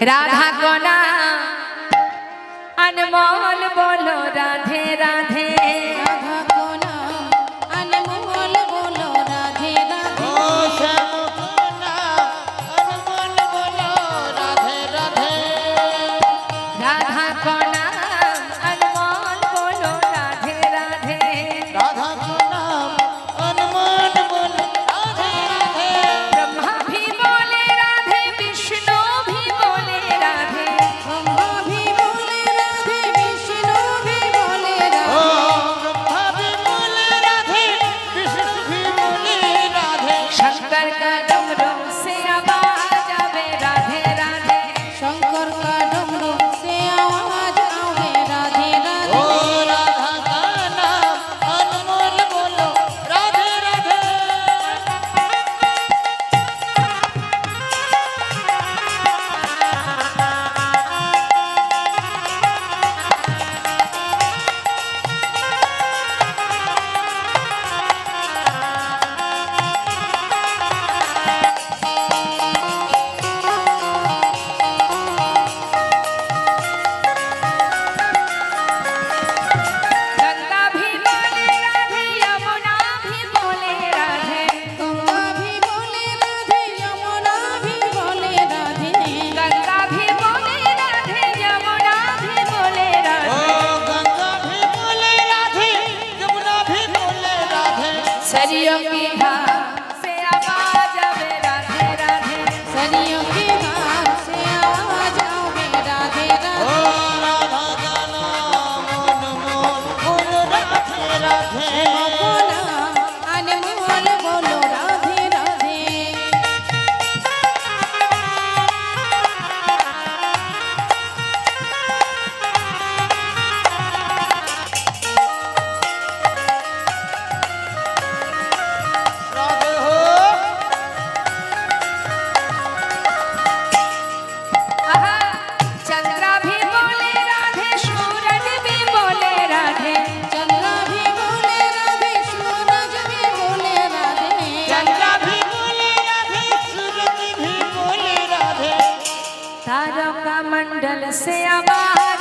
রাধা কনা আনমল বলো রাধা सरियों की धाम से आवाज आवे राधे राधे सरियों की धाम से आवाज आवे राधे राधे ओ राधा का नाम मोन मोन राधे राधे ਡਲਸਿਆ ਬਾਹਰ